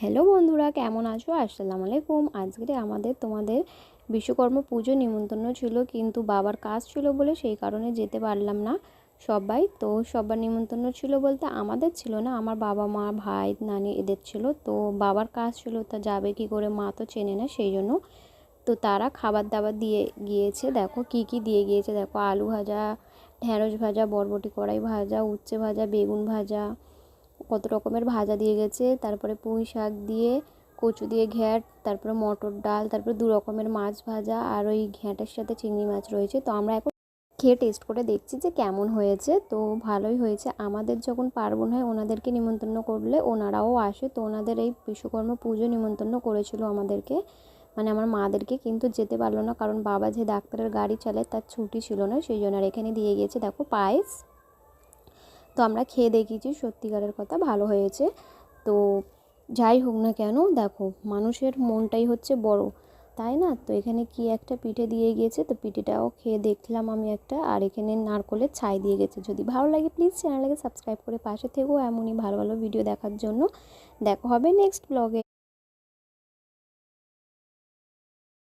Hello বন্ধুরা, কেমন আছো? আসসালামু আলাইকুম। আজকে আমাদের তোমাদের বিশ্বকর্মা পুজো নিমন্ত্রণ ছিল, কিন্তু বাবার কাজ ছিল বলে সেই কারণে যেতে পারলাম না সবাই। তো সবার নিমন্ত্রণ ছিল বলতে আমাদের ছিল না, আমার বাবা মা, ভাই, নানি এদের ছিল। তো বাবার কাজ ছিল, তা যাবে কি করে মা তো চেনে না সেই জন্য। তো তারা খাবার দাবার দিয়ে গিয়েছে, দেখো কি কি দিয়ে গিয়েছে। দেখো আলু ভাজা ঢ্যাঁড়স ভাজা, বরবটি কড়াই ভাজা, উচ্ছে ভাজা, বেগুন ভাজা কত রকমের ভাজা দিয়ে গেছে, তারপরে পুঁই শাক দিয়ে, কচু দিয়ে ঘ্যাট, তারপরে মটর ডাল, তারপরে দু রকমের মাছ ভাজা আর ওই ঘ্যাঁটের সাথে চিংড়ি মাছ রয়েছে। তো আমরা এখন খেয়ে টেস্ট করে দেখছি যে কেমন হয়েছে। তো ভালোই হয়েছে। আমাদের যখন পার্বণ হয়, ওনাদেরকে নিমন্ত্রণ করলে ওনারাও আসে। তো ওনাদের এই বিশ্বকর্মা পুজো নিমন্ত্রণ করেছিল আমাদেরকে। মানে আমার মাদেরকে কিন্তু যেতে পারল না, কারণ বাবা যে ডাক্তারের গাড়ি চালায়, তার ছুটি ছিল না, সেই জন্য আর এখানে দিয়ে গিয়েছে। দেখো, পায়েস। তো আমরা খেয়ে দেখিয়েছি সত্যিকারের কথা ভালো হয়েছে। তো যাই হোক না কেন, দেখো মানুষের মনটাই হচ্ছে বড়, তাই না? তো এখানে কি একটা পিঠে দিয়ে গিয়েছে, তো পিঠেটাও খেয়ে দেখলাম আমি একটা, আর এখানে নারকলের ছাই দিয়ে গেছে। যদি ভালো লাগে প্লিজ চ্যানেলটাকে সাবস্ক্রাইব করে পাশে থেকেও এমনই ভালো ভালো ভিডিও দেখার জন্য। দেখা হবে নেক্সট ব্লগে